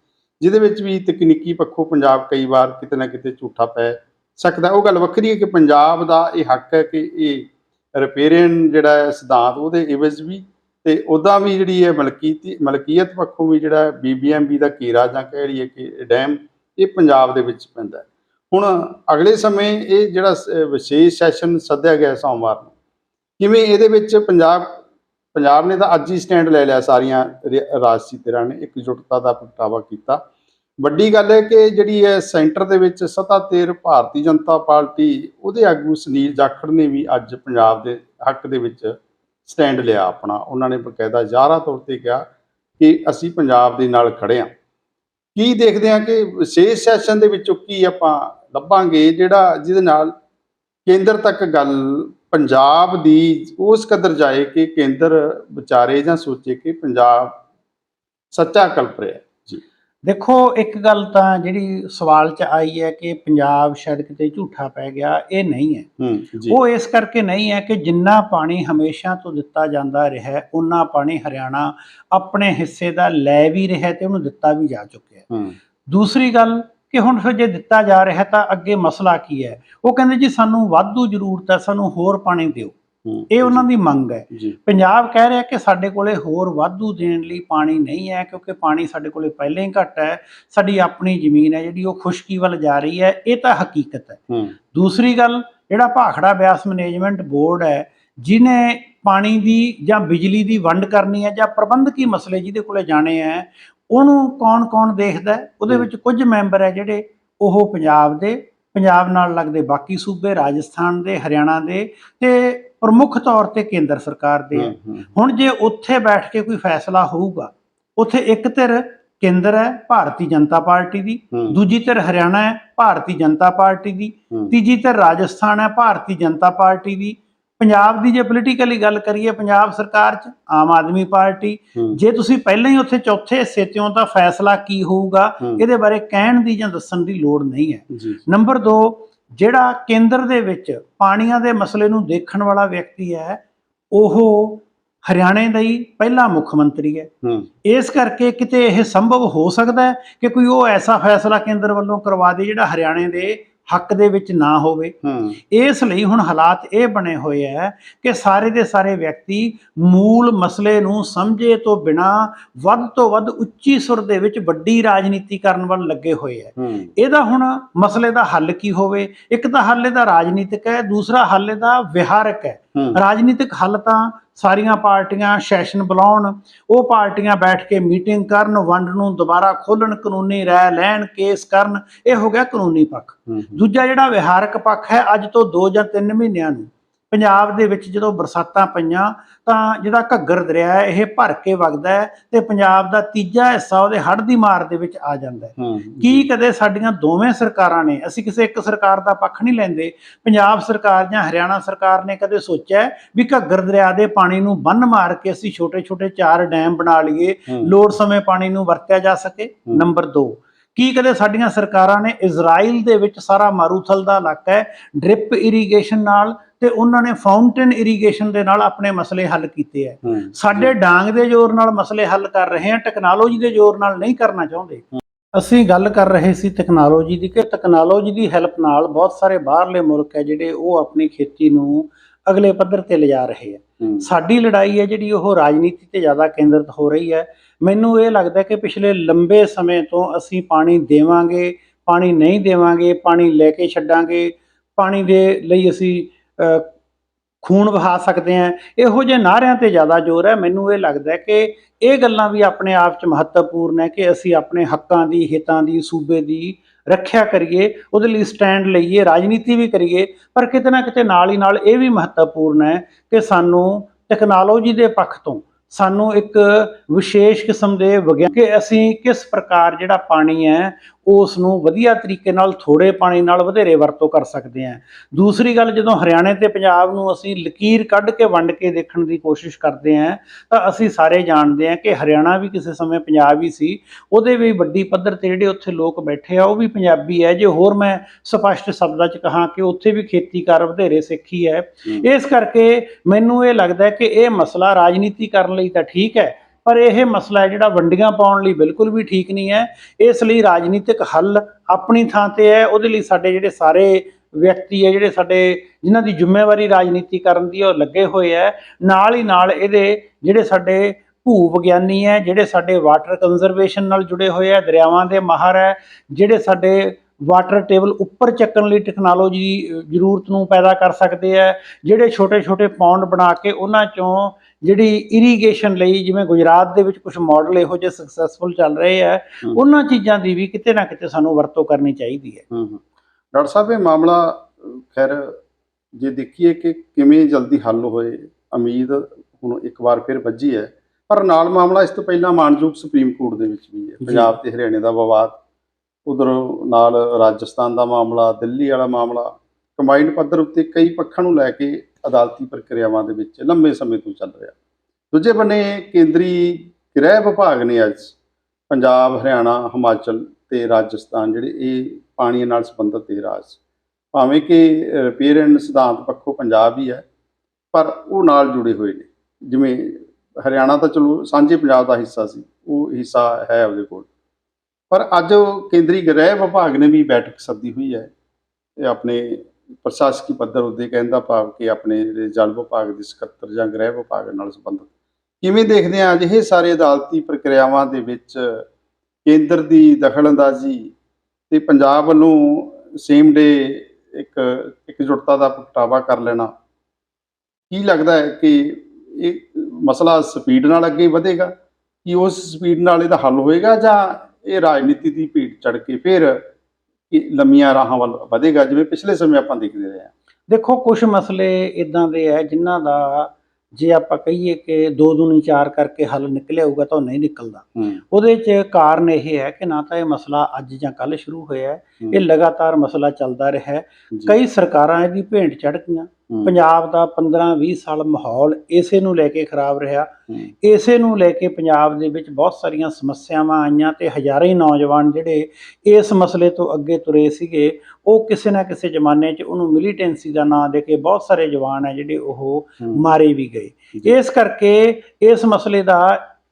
ਜਿਹਦੇ ਵਿੱਚ ਵੀ ਤਕਨੀਕੀ ਪੱਖੋਂ ਪੰਜਾਬ ਕਈ ਵਾਰ ਕਿਤੇ ਨਾ ਕਿਤੇ ਝੂਠਾ ਪੈ ਸਕਦਾ। ਉਹ ਗੱਲ ਵੱਖਰੀ ਹੈ ਕਿ ਪੰਜਾਬ ਦਾ ਇਹ ਹੱਕ ਹੈ ਕਿ ਇਹ ਰਿਪੇਰੀਅਨ ਜਿਹੜਾ ਹੈ ਸਿਧਾਂਤ, ਉਹਦੇ ਇਵਜ਼ ਵੀ ਤੇ ਉਦਾਂ ਵੀ ਜਿਹੜੀ ਹੈ ਮਲਕੀਤੀ ਮਲਕੀਅਤ ਪੱਖੋਂ ਵੀ ਜਿਹੜਾ ਬੀਬੀਐਮਬੀ ਦਾ ਕੀਰਾ ਜਾਂ ਕਹਿ ਲਈਏ ਕਿ ਡੈਮ ਇਹ ਪੰਜਾਬ ਦੇ ਵਿੱਚ ਪੈਂਦਾ ਹੁਣ ਅਗਲੇ ਸਮੇਂ ਇਹ ਜਿਹੜਾ ਸ- ਵਿਸ਼ੇਸ਼ ਸੈਸ਼ਨ ਸੱਦਿਆ ਗਿਆ ਸੋਮਵਾਰ ਨੂੰ ਕਿਵੇਂ ਇਹਦੇ ਵਿੱਚ ਪੰਜਾਬ ਪੰਜਾਬ ਨੇ ਤਾਂ ਅੱਜ ਹੀ ਸਟੈਂਡ ਲੈ ਲਿਆ ਸਾਰੀਆਂ ਰਿ- ਰਾਜਸੀ ਧਿਰਾਂ ਨੇ ਇਕਜੁੱਟਤਾ ਦਾ ਪ੍ਰਗਟਾਵਾ ਕੀਤਾ। ਵੱਡੀ ਗੱਲ ਹੈ ਕਿ ਜਿਹੜੀ ਹੈ ਸੈਂਟਰ ਦੇ ਵਿੱਚ ਸੱਤਾਧਿਰ ਭਾਰਤੀ ਜਨਤਾ ਪਾਰਟੀ, ਉਹਦੇ ਆਗੂ ਸੁਨੀਲ ਜਾਖੜ ਨੇ ਵੀ ਅੱਜ ਪੰਜਾਬ ਦੇ ਹੱਕ ਦੇ ਵਿੱਚ ਸਟੈਂਡ ਲਿਆ ਆਪਣਾ। ਉਹਨਾਂ ਨੇ ਬਕਾਇਦਾ ਜ਼ਾਹਰਾ ਤੌਰ ਤੇ ਕਿਹਾ ਕਿ ਅਸੀਂ ਪੰਜਾਬ ਦੇ ਨਾਲ ਖੜੇ ਹਾਂ। ਕੀ ਦੇਖਦੇ ਹਾਂ ਕਿ ਵਿਸ਼ੇਸ਼ ਸੈਸ਼ਨ ਦੇ ਵਿੱਚੋਂ ਕੀ ਆਪਾਂ ਲੱਭਾਂਗੇ, ਜਿਹੜਾ ਜਿਹਦੇ ਨਾਲ ਕੇਂਦਰ ਤੱਕ ਗੱਲ ਪੰਜਾਬ ਦੀ ਉਸ ਕਦਰ ਜਾਏ ਕਿ ਕੇਂਦਰ ਵਿਚਾਰੇ ਜਾਂ ਸੋਚੇ ਕਿ ਪੰਜਾਬ ਸੱਚਾ ਕਲਪ ਰਿਹਾ। ਜੀ। ਦੇਖੋ ਇੱਕ ਗੱਲ ਤਾਂ ਜਿਹੜੀ ਸਵਾਲ 'ਚ ਆਈ ਹੈ ਕਿ ਪੰਜਾਬ ਸ਼ਾਇਦ ਕਿਤੇ ਝੂਠਾ ਪੈ ਗਿਆ ਇਹ ਨਹੀਂ ਹੈ। ਉਹ ਇਸ ਕਰਕੇ ਨਹੀਂ ਹੈ ਕਿ ਜਿੰਨਾ ਪਾਣੀ ਹਮੇਸ਼ਾ ਤੋਂ ਦਿੱਤਾ ਜਾਂਦਾ ਰਿਹਾ ਉਨਾ ਪਾਣੀ ਹਰਿਆਣਾ ਆਪਣੇ ਹਿੱਸੇ ਦਾ ਲੈ ਵੀ ਰਿਹਾ ਤੇ ਉਹਨੂੰ ਦਿੱਤਾ ਵੀ ਜਾ ਚੁੱਕਿਆ ਦੂਸਰੀ ਗੱਲ ਕਿ ਹੁਣ ਫਿਰ ਜੇ ਦਿੱਤਾ ਜਾ ਰਿਹਾ ਤਾਂ ਅੱਗੇ ਮਸਲਾ ਕੀ ਹੈ? ਉਹ ਕਹਿੰਦੇ ਜੀ ਸਾਨੂੰ ਵਾਧੂ ਜ਼ਰੂਰਤ ਹੈ ਸਾਨੂੰ ਹੋਰ ਪਾਣੀ ਦਿਓ। ਇਹ ਉਹਨਾਂ ਦੀ ਮੰਗ ਹੈ। ਪੰਜਾਬ ਕਹਿ ਰਿਹਾ ਕਿ ਸਾਡੇ ਕੋਲੇ ਹੋਰ ਵਾਧੂ ਦੇਣ ਲਈ ਪਾਣੀ ਨਹੀਂ ਹੈ ਕਿਉਂਕਿ ਪਾਣੀ ਸਾਡੇ ਕੋਲੇ ਪਹਿਲਾਂ ਹੀ ਘੱਟ ਹੈ। ਸਾਡੀ ਆਪਣੀ ਜ਼ਮੀਨ ਹੈ ਜਿਹੜੀ ਉਹ ਖੁਸ਼ਕੀ ਵੱਲ ਜਾ ਰਹੀ ਹੈ। ਇਹ ਤਾਂ ਹਕੀਕਤ ਹੈ। ਦੂਸਰੀ ਗੱਲ ਜਿਹੜਾ ਭਾਖੜਾ ਬਿਆਸ ਮੈਨੇਜਮੈਂਟ ਬੋਰਡ ਹੈ ਜਿਨੇ ਪਾਣੀ ਦੀ ਜਾਂ ਬਿਜਲੀ ਦੀ ਵੰਡ ਕਰਨੀ ਹੈ ਜਾਂ ਪ੍ਰਬੰਧਕੀ ਮਸਲੇ ਜਿਹਦੇ ਕੋਲੇ ਜਾਣੇ ਹੈ ਉਹਨੂੰ ਕੌਣ-ਕੌਣ ਦੇਖਦਾ? ਉਹਦੇ। ਵਿੱਚ ਕੁਝ ਮੈਂਬਰ ਹੈ ਜਿਹੜੇ ਉਹ ਪੰਜਾਬ ਦੇ ਪੰਜਾਬ ਨਾਲ ਲੱਗਦੇ ਬਾਕੀ ਸੂਬੇ ਰਾਜਸਥਾਨ ਦੇ ਹਰਿਆਣਾ ਦੇ ਤੇ ਪ੍ਰਮੁੱਖ ਤੌਰ ਤੇ ਕੇਂਦਰ ਸਰਕਾਰ ਦੇ ਹੈ ਹੁਣ ਜੇ ਉੱਥੇ ਬੈਠ ਕੇ ਕੋਈ ਫੈਸਲਾ ਹੋਊਗਾ ਉੱਥੇ ਇੱਕ ਧਿਰ ਕੇਂਦਰ ਹੈ ਭਾਰਤੀ ਜਨਤਾ ਪਾਰਟੀ ਦੀ ਦੂਜੀ ਧਿਰ ਹਰਿਆਣਾ ਹੈ ਭਾਰਤੀ ਜਨਤਾ ਪਾਰਟੀ ਦੀ ਤੀਜੀ ਧਿਰ ਰਾਜਸਥਾਨ ਹੈ ਭਾਰਤੀ ਜਨਤਾ ਪਾਰਟੀ ਦੀ ਪੰਜਾਬ ਦੀ ਜੇ ਪੋਲੀਟੀਕਲੀ ਗੱਲ ਕਰੀਏ ਪੰਜਾਬ ਸਰਕਾਰ 'ਚ ਆਮ ਆਦਮੀ ਪਾਰਟੀ ਜੇ ਤੁਸੀਂ ਪਹਿਲਾਂ ਹੀ ਉੱਥੇ ਚੌਥੇ ਹਿੱਸੇ ਤੇ ਹੋ ਤਾਂ ਫੈਸਲਾ ਕੀ ਹੋਊਗਾ ਇਹਦੇ ਬਾਰੇ ਕਹਿਣ ਦੀ ਜਾਂ ਦੱਸਣ ਦੀ ਲੋੜ ਨਹੀਂ ਹੈ। ਨੰਬਰ 2 ਜਿਹੜਾ ਕੇਂਦਰ ਦੇ ਵਿੱਚ ਪਾਣੀਆਂ ਦੇ ਮਸਲੇ ਨੂੰ ਦੇਖਣ ਵਾਲਾ ਵਿਅਕਤੀ ਹੈ ਉਹ ਹਰਿਆਣੇ ਦਾ ਹੀ ਪਹਿਲਾ ਮੁੱਖ ਮੰਤਰੀ ਹੂੰ। ਇਸ ਕਰਕੇ ਕਿਤੇ ਇਹ ਸੰਭਵ ਹੋ ਸਕਦਾ ਹੈ ਕਿ ਕੋਈ ਉਹ ਐਸਾ ਫੈਸਲਾ ਕੇਂਦਰ ਵੱਲੋਂ ਕਰਵਾ ਦੇ ਜਿਹੜਾ ਹਰਿਆਣੇ ਦੇ ਹੱਕ ਦੇ ਵਿੱਚ ਨਾ ਹੋਵੇ। ਇਸ ਲਈ ਹੁਣ ਹਾਲਾਤ ਇਹ ਬਣੇ ਹੋਏ ਹੈ ਕਿ ਸਾਰੇ ਦੇ ਸਾਰੇ ਵਿਅਕਤੀ ਮੂਲ ਮਸਲੇ ਨੂੰ ਸਮਝੇ ਤੋਂ ਬਿਨਾ ਵੱਧ ਤੋਂ ਵੱਧ ਉੱਚੀ ਸੁਰ ਦੇ ਵਿੱਚ ਵੱਡੀ ਰਾਜਨੀਤੀ ਕਰਨ ਵੱਲ ਲੱਗੇ ਹੋਏ ਹੂੰ। ਇਹਦਾ ਹੁਣ ਮਸਲੇ ਦਾ ਹੱਲ ਕੀ ਹੋਵੇ? ਇੱਕ ਤਾਂ ਹੱਲ ਇਹਦਾ ਰਾਜਨੀਤਿਕ ਹੈ ਦੂਸਰਾ ਹੱਲ ਇਹਦਾ ਵਿਹਾਰਕ ਹੂੰ। ਰਾਜਨੀਤਿਕ ਹੱਲ ਤਾਂ ਸਾਰੀਆਂ ਪਾਰਟੀਆਂ ਸੈਸ਼ਨ ਬੁਲਾਉਣ ਉਹ ਪਾਰਟੀਆਂ ਬੈਠ ਕੇ ਮੀਟਿੰਗ ਕਰਨ ਵੰਡ ਨੂੰ ਦੁਬਾਰਾ ਖੋਲਣ ਕਾਨੂੰਨੀ ਰਾਇ ਲੈਣ ਕੇਸ ਕਰਨ ਇਹ ਹੋ ਗਿਆ ਕਾਨੂੰਨੀ ਪੱਖ। ਦੂਜਾ ਜਿਹੜਾ ਵਿਹਾਰਕ ਪੱਖ ਹੈ ਅੱਜ ਤੋਂ 2 ਜਾਂ 3 ਮਹੀਨਿਆਂ ਨੂੰ ਪੰਜਾਬ ਦੇ ਵਿੱਚ ਜਦੋਂ ਬਰਸਾਤਾਂ ਪਈਆਂ ਤਾਂ ਜਿਹੜਾ ਘੱਗਰ ਦਰਿਆ ਹੈ ਇਹ ਭਰ ਕੇ ਵਗਦਾ ਹੈ ਤੇ ਪੰਜਾਬ ਦਾ ਤੀਜਾ ਹਿੱਸਾ ਉਹਦੇ ਹੜ੍ਹ ਦੀ ਮਾਰ ਦੇ ਵਿੱਚ ਆ ਜਾਂਦਾ ਹੈ। ਕੀ ਕਦੇ ਸਾਡੀਆਂ ਦੋਵੇਂ ਸਰਕਾਰਾਂ ਨੇ ਅਸੀਂ ਕਿਸੇ ਇੱਕ ਸਰਕਾਰ ਦਾ ਪੱਖ ਨਹੀਂ ਲੈਂਦੇ ਪੰਜਾਬ ਸਰਕਾਰ ਜਾਂ ਹਰਿਆਣਾ ਸਰਕਾਰ ਨੇ ਕਦੇ ਸੋਚਿਆ ਵੀ ਘੱਗਰ ਦਰਿਆ ਦੇ ਪਾਣੀ ਨੂੰ ਬੰਨ ਮਾਰ ਕੇ ਅਸੀਂ ਛੋਟੇ-ਛੋਟੇ ਚਾਰ ਡੈਮ ਬਣਾ ਲਈਏ ਲੋੜ ਸਮੇਂ ਪਾਣੀ ਨੂੰ ਵਰਤਿਆ ਜਾ ਸਕੇ। ਨੰਬਰ 2 ਕੀ ਕਦੇ ਸਾਡੀਆਂ ਸਰਕਾਰਾਂ ਨੇ ਇਜ਼ਰਾਈਲ ਦੇ ਵਿੱਚ ਸਾਰਾ ਮਾਰੂਥਲ ਦਾ ਇਲਾਕਾ ਹੈ ਡ੍ਰਿਪ ਇਰੀਗੇਸ਼ਨ ਨਾਲ ਤੇ ਉਹਨਾਂ ਨੇ ਫਾਊਂਟੇਨ ਇਰੀਗੇਸ਼ਨ ਦੇ ਨਾਲ ਆਪਣੇ ਮਸਲੇ ਹੱਲ ਕੀਤੇ ਹੂੰ। ਸਾਡੇ ਡਾਂਗ ਦੇ ਜ਼ੋਰ ਨਾਲ ਮਸਲੇ ਹੱਲ ਕਰ ਰਹੇ ਹਾਂ ਟੈਕਨੋਲੋਜੀ ਦੇ ਜ਼ੋਰ ਨਾਲ ਨਹੀਂ ਕਰਨਾ ਚਾਹੁੰਦੇ। ਅਸੀਂ ਗੱਲ ਕਰ ਰਹੇ ਸੀ ਟੈਕਨੋਲੋਜੀ ਦੀ ਕਿ ਟੈਕਨੋਲੋਜੀ ਦੀ ਹੈਲਪ ਨਾਲ ਬਹੁਤ ਸਾਰੇ ਬਾਹਰਲੇ ਮੁਲਕ ਹੈ ਜਿਹੜੇ ਉਹ ਆਪਣੀ ਖੇਤੀ ਨੂੰ ਅਗਲੇ ਪੱਧਰ ਤੇ ਲਿਜਾ ਰਹੇ ਹੂੰ। ਸਾਡੀ ਲੜਾਈ ਹੈ ਜਿਹੜੀ ਉਹ ਰਾਜਨੀਤੀ ਤੇ ਜ਼ਿਆਦਾ ਕੇਂਦਰਿਤ ਹੋ ਰਹੀ ਹੈ ਮੈਨੂੰ ਇਹ ਲੱਗਦਾ ਕਿ ਪਿਛਲੇ ਲੰਬੇ ਸਮੇਂ ਤੋਂ ਅਸੀਂ ਪਾਣੀ ਦੇਵਾਂਗੇ ਪਾਣੀ ਨਹੀਂ ਦੇਵਾਂਗੇ ਪਾਣੀ ਲੈ ਕੇ ਛੱਡਾਂਗੇ ਪਾਣੀ ਦੇ ਲਈ ਅਸੀਂ ਖੂਨ ਵਹਾ ਸਕਦੇ ਹਾਂ। ਇਹੋ ਜਿਹੇ ਨਾਅਰਿਆਂ ਤੇ ਜ਼ਿਆਦਾ ਜ਼ੋਰ ਹੈ। ਮੈਨੂੰ ਇਹ ਲੱਗਦਾ ਹੈ ਕਿ ਇਹ ਗੱਲਾਂ ਵੀ ਆਪਣੇ ਆਪ 'ਚ ਮਹੱਤਵਪੂਰਨ ਹੈ ਕਿ ਅਸੀਂ ਆਪਣੇ ਹੱਕਾਂ ਦੀ, ਹਿੱਤਾਂ ਦੀ, ਸੂਬੇ ਦੀ ਰੱਖਿਆ ਕਰੀਏ, ਉਹਦੇ ਲਈ ਸਟੈਂਡ ਲਈਏ, ਰਾਜਨੀਤੀ ਵੀ ਕਰੀਏ, ਪਰ ਕਿਤੇ ਨਾ ਕਿਤੇ ਨਾਲ ਹੀ ਨਾਲ ਇਹ ਵੀ ਮਹੱਤਵਪੂਰਨ ਹੈ ਕਿ ਸਾਨੂੰ ਟੈਕਨੋਲੋਜੀ ਦੇ ਪੱਖ ਤੋਂ ਸਾਨੂੰ ਇੱਕ ਵਿਸ਼ੇਸ਼ ਕਿਸਮ ਦੇ ਵਿਗਿਆਨ ਕਿ ਅਸੀਂ ਕਿਸ ਪ੍ਰਕਾਰ ਜਿਹੜਾ ਪਾਣੀ ਹੈ ਉਸ ਨੂੰ ਵਧੀਆ ਤਰੀਕੇ ਨਾਲ ਥੋੜੇ ਪਾਣੀ ਨਾਲ ਵਧੇਰੇ ਵਰਤੋਂ ਕਰ ਸਕਦੇ ਹਾਂ। ਦੂਸਰੀ ਗੱਲ ਜਦੋਂ ਹਰਿਆਣੇ ਤੇ ਪੰਜਾਬ ਨੂੰ ਅਸੀਂ ਲਕੀਰ ਕੱਢ ਕੇ ਵੰਡ ਕੇ ਦੇਖਣ ਦੀ ਕੋਸ਼ਿਸ਼ ਕਰਦੇ ਹਾਂ ਤਾਂ ਅਸੀਂ ਸਾਰੇ ਜਾਣਦੇ ਹਾਂ ਕਿ ਹਰਿਆਣਾ ਵੀ ਕਿਸੇ ਸਮੇਂ ਪੰਜਾਬ ਹੀ ਸੀ। ਉਹਦੇ ਵੀ ਵੱਡੀ ਪੱਧਰ ਤੇ ਜਿਹੜੇ ਉੱਥੇ ਲੋਕ ਬੈਠੇ ਆ ਉਹ ਵੀ ਪੰਜਾਬੀ ਹੈ। ਜੇ ਹੋਰ ਮੈਂ ਸਪਸ਼ਟ ਸ਼ਬਦਾਂ 'ਚ ਕਹਾਂ ਕਿ ਉੱਥੇ ਵੀ ਖੇਤੀ ਕਰ ਵਧੇਰੇ ਸਿੱਖੀ ਹੈ। ਇਸ ਕਰਕੇ ਮੈਨੂੰ ਇਹ ਲੱਗਦਾ ਕਿ ਇਹ ਮਸਲਾ ਰਾਜਨੀਤੀ ਕਰਨ ਲਈ ਤਾਂ ਠੀਕ ਹੈ ਪਰ ਇਹ ਮਸਲਾ ਹੈ ਜਿਹੜਾ ਵੰਡੀਆਂ ਪਾਉਣ ਲਈ ਬਿਲਕੁਲ ਵੀ ਠੀਕ ਨਹੀਂ ਹੈ। ਇਸ ਲਈ ਰਾਜਨੀਤਿਕ ਹੱਲ ਆਪਣੀ ਥਾਂ ਤੇ ਹੈ। ਉਹਦੇ ਲਈ ਸਾਡੇ ਜਿਹੜੇ ਸਾਰੇ ਵਿਅਕਤੀ ਹੈ, ਜਿਹੜੇ ਸਾਡੇ ਜਿਨ੍ਹਾਂ ਦੀ ਜ਼ਿੰਮੇਵਾਰੀ ਰਾਜਨੀਤੀ ਕਰਨ ਦੀ ਉਹ ਲੱਗੇ ਹੋਏ ਹੈ। ਨਾਲ ਹੀ ਨਾਲ ਇਹਦੇ ਜਿਹੜੇ ਸਾਡੇ ਭੂ ਵਿਗਿਆਨੀ ਹੈ, ਜਿਹੜੇ ਸਾਡੇ ਵਾਟਰ ਕੰਜ਼ਰਵੇਸ਼ਨ ਨਾਲ ਜੁੜੇ ਹੋਏ ਹੈ, ਦਰਿਆਵਾਂ ਦੇ ਮਾਹਰ ਹੈ, ਜਿਹੜੇ ਸਾਡੇ ਵਾਟਰ ਟੇਬਲ ਉੱਪਰ ਚੱਕਣ ਲਈ ਟੈਕਨੋਲੋਜੀ ਦੀ ਜ਼ਰੂਰਤ ਨੂੰ ਪੈਦਾ ਕਰ ਸਕਦੇ ਹੈ ਜਿਹੜੇ ਛੋਟੇ-ਛੋਟੇ ਪੌਂਡ ਬਣਾ ਕੇ ਉਹਨਾਂ ਚੋਂ ਜਿਹੜੀ ਇਰੀਗੇਸ਼ਨ ਲਈ ਜਿਵੇਂ ਗੁਜਰਾਤ ਦੇ ਵਿੱਚ ਕੁਝ ਮਾਡਲ ਇਹੋ ਜਿਹੇ ਸਕਸੈਸਫੁਲ ਚੱਲ ਰਹੇ ਹੂੰ। ਉਹਨਾਂ ਚੀਜ਼ਾਂ ਦੀ ਵੀ ਕਿਤੇ ਨਾ ਕਿਤੇ ਸਾਨੂੰ ਵਰਤੋਂ ਕਰਨੀ ਚਾਹੀਦੀ ਹੈ। ਡਾਕਟਰ ਸਾਹਿਬ ਇਹ ਮਾਮਲਾ ਖੈਰ ਜੇ ਦੇਖੀਏ ਕਿ ਕਿਵੇਂ ਜਲਦੀ ਹੱਲ ਹੋਏ ਉਮੀਦ ਹੁਣ ਇੱਕ ਵਾਰ ਫਿਰ ਵੱਜੀ ਹੈ ਪਰ ਨਾਲ ਮਾਮਲਾ ਇਸ ਤੋਂ ਪਹਿਲਾਂ ਮਾਨਯੋਗ ਸੁਪਰੀਮ ਕੋਰਟ ਦੇ ਵਿੱਚ ਵੀ ਹੈ। ਪੰਜਾਬ ਤੇ ਹਰਿਆਣੇ ਦਾ ਵਿਵਾਦ ਉਧਰ ਨਾਲ ਰਾਜਸਥਾਨ ਦਾ ਮਾਮਲਾ, ਦਿੱਲੀ ਵਾਲਾ ਮਾਮਲਾ ਕੰਬਾਈਨਡ ਪੱਧਰ ਉੱਤੇ ਕਈ ਪੱਖਾਂ ਨੂੰ ਲੈ ਕੇ ਅਦਾਲਤੀ ਪ੍ਰਕਿਰਿਆਵਾਂ ਦੇ ਵਿੱਚ ਲੰਬੇ ਸਮੇਂ ਤੋਂ ਚੱਲ ਰਿਹਾ। ਦੂਜੇ ਬੰਨੇ ਕੇਂਦਰੀ ਗ੍ਰਹਿ ਵਿਭਾਗ ਨੇ ਅੱਜ ਪੰਜਾਬ, ਹਰਿਆਣਾ, ਹਿਮਾਚਲ ਤੇ ਰਾਜਸਥਾਨ ਜਿਹੜੇ ਇਹ ਪਾਣੀ ਨਾਲ ਸੰਬੰਧਿਤ ਇਹ ਰਾਜ, ਭਾਵੇਂ ਕਿ ਰਿਪੇਅਰ ਐਂਡ ਸਿਧਾਂਤ ਪੱਖੋਂ ਪੰਜਾਬ ਹੀ ਹੈ, ਪਰ ਉਹ ਨਾਲ ਜੁੜੇ ਹੋਏ ਨੇ। ਜਿਵੇਂ ਹਰਿਆਣਾ ਤਾਂ ਚਲੋ ਸਾਂਝੇ ਪੰਜਾਬ ਦਾ ਹਿੱਸਾ ਸੀ, ਉਹ ਹਿੱਸਾ ਹੈ ਉਹਦੇ ਕੋਲ। ਪਰ ਅੱਜ ਕੇਂਦਰੀ ਗ੍ਰਹਿ ਵਿਭਾਗ ਨੇ ਵੀ ਬੈਠਕ ਸੱਦੀ ਹੋਈ ਹੈ ਇਹ ਆਪਣੇ ਪ੍ਰਸ਼ਾਸਕੀ ਪੱਧਰ ਉੱਤੇ ਕਹਿੰਦਾ ਭਾਵ ਕਿ ਆਪਣੇ ਜਿਹੜੇ ਜਲ ਵਿਭਾਗ ਦੇ ਸਕੱਤਰ ਜਾਂ ਗ੍ਰਹਿ ਵਿਭਾਗ ਨਾਲ ਸੰਬੰਧਿਤ। ਕਿਵੇਂ ਦੇਖਦੇ ਆ ਅਜਿਹੇ ਸਾਰੇ ਅਦਾਲਤੀ ਪ੍ਰਕਿਰਿਆਵਾਂ ਦੇ ਵਿੱਚ ਕੇਂਦਰ ਦੀ ਦਖਲਅੰਦਾਜ਼ੀ ਤੇ ਪੰਜਾਬ ਵੱਲੋਂ ਸੇਮ ਡੇ ਇੱਕ ਇਕਜੁੱਟਤਾ ਦਾ ਪ੍ਰਗਟਾਵਾ ਕਰ ਲੈਣਾ, ਕੀ ਲੱਗਦਾ ਹੈ ਕਿ ਇਹ ਮਸਲਾ ਸਪੀਡ ਨਾਲ ਅੱਗੇ ਵਧੇਗਾ? ਕਿ ਉਸ ਸਪੀਡ ਨਾਲ ਇਹਦਾ ਹੱਲ ਹੋਏਗਾ ਜਾਂ ਇਹ ਰਾਜਨੀਤੀ ਦੀ ਭੀੜ ਚੜ ਕੇ ਫਿਰ ਲੰਮੀਆਂ ਰਾਹਾਂ ਵੱਲ ਵਧੇਗਾ ਜਿਵੇਂ ਪਿਛਲੇ ਸਮੇਂ ਆਪਾਂ ਦੇਖਦੇ ਰਹੇ ਹਾਂ। ਦੇਖੋ ਕੁਝ ਮਸਲੇ ਇਦਾਂ ਦੇ ਹੈ ਜਿਨ੍ਹਾਂ ਦਾ ਜੇ ਆਪਾਂ ਕਹੀਏ ਕਿ ਦੋ ਦੂਣੀ ਚਾਰ ਕਰਕੇ ਹੱਲ ਨਿਕਲਿਆ ਹੋਊਗਾ ਤਾਂ ਉਹ ਨਹੀਂ ਨਿਕਲਦਾ। ਉਹਦੇ 'ਚ ਕਾਰਨ ਇਹ ਹੈ ਕਿ ਨਾ ਤਾਂ ਇਹ ਮਸਲਾ ਅੱਜ ਜਾਂ ਕੱਲ ਸ਼ੁਰੂ ਹੋਇਆ ਹੈ। ਇਹ ਲਗਾਤਾਰ ਮਸਲਾ ਚੱਲਦਾ ਰਿਹਾ ਹੈ। ਕਈ ਸਰਕਾਰਾਂ ਇਹਦੀ ਭੇਂਟ ਚੜ੍ਹ ਗਈਆਂ। ਪੰਜਾਬ ਦਾ 15-20 ਸਾਲ ਮਾਹੌਲ ਇਸੇ ਨੂੰ ਲੈ ਕੇ ਖਰਾਬ ਰਿਹਾ। ਹੂੰ, ਇਸੇ ਨੂੰ ਲੈ ਕੇ ਪੰਜਾਬ ਦੇ ਵਿੱਚ ਬਹੁਤ ਸਾਰੀਆਂ ਸਮੱਸਿਆਵਾਂ ਆਈਆਂ ਤੇ ਹਜ਼ਾਰਾਂ ਹੀ ਨੌਜਵਾਨ ਜਿਹੜੇ ਇਸ ਮਸਲੇ ਤੋਂ ਅੱਗੇ ਤੁਰੇ ਸੀਗੇ ਉਹ ਕਿਸੇ ਨਾ ਕਿਸੇ ਜ਼ਮਾਨੇ 'ਚ ਉਹਨੂੰ ਮਿਲੀਟੈਂਸੀ ਦਾ ਨਾਂ ਦੇ ਕੇ ਬਹੁਤ ਸਾਰੇ ਜਵਾਨ ਆ ਜਿਹੜੇ ਉਹ ਹੂੰ, ਮਾਰੇ ਵੀ ਗਏ। ਇਸ ਕਰਕੇ ਇਸ ਮਸਲੇ ਦਾ